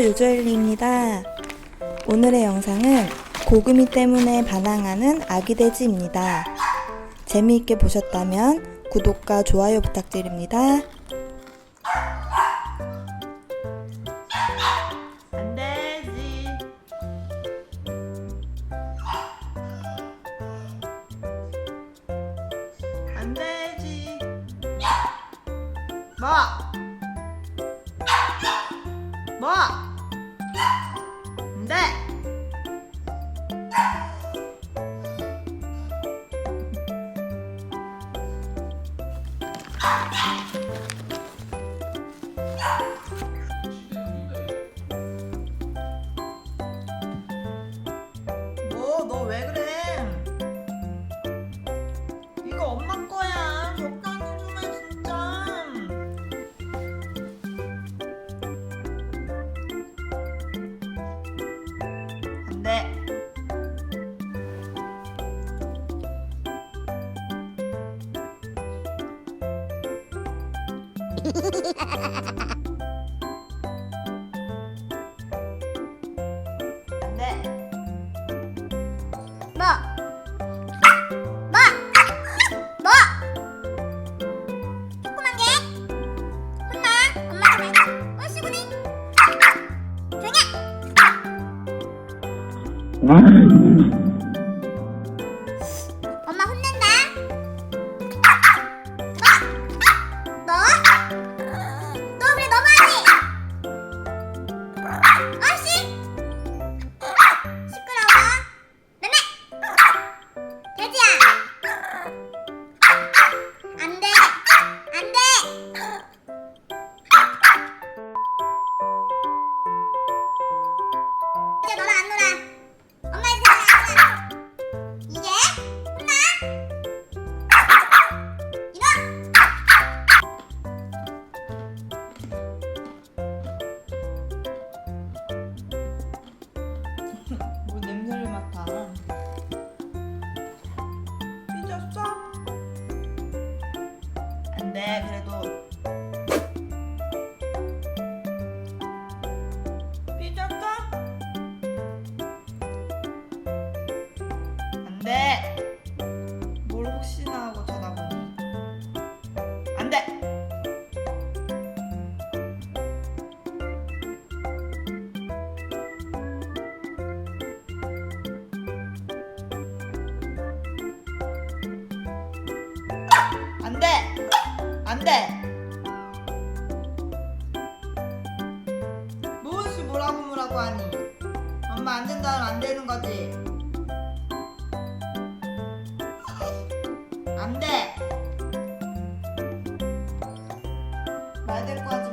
유조엘리입니다. 오늘의 영상은 고금이 때문에 반항하는 아기 돼지입니다. 재미있게 보셨다면 구독과 좋아요 부탁드립니다. 뭐? 너 왜 그래? 이거 엄마 거야. 안 돼. 뭐? 뭐? 뭐? 조그만 게? 혼나? 엄마 좀 해봐. 어, 시구니? 조용히 해. 아씨! 안 돼, 그래도. 삐졌어? 안 돼. 뭘 혹시나 하고 쳐다보니. 안 돼. 안 돼! 안돼. 무엇이 뭐라고 뭐라고 하니? 엄마 안 된다면 안 되는 거지. 안돼. 말될 거야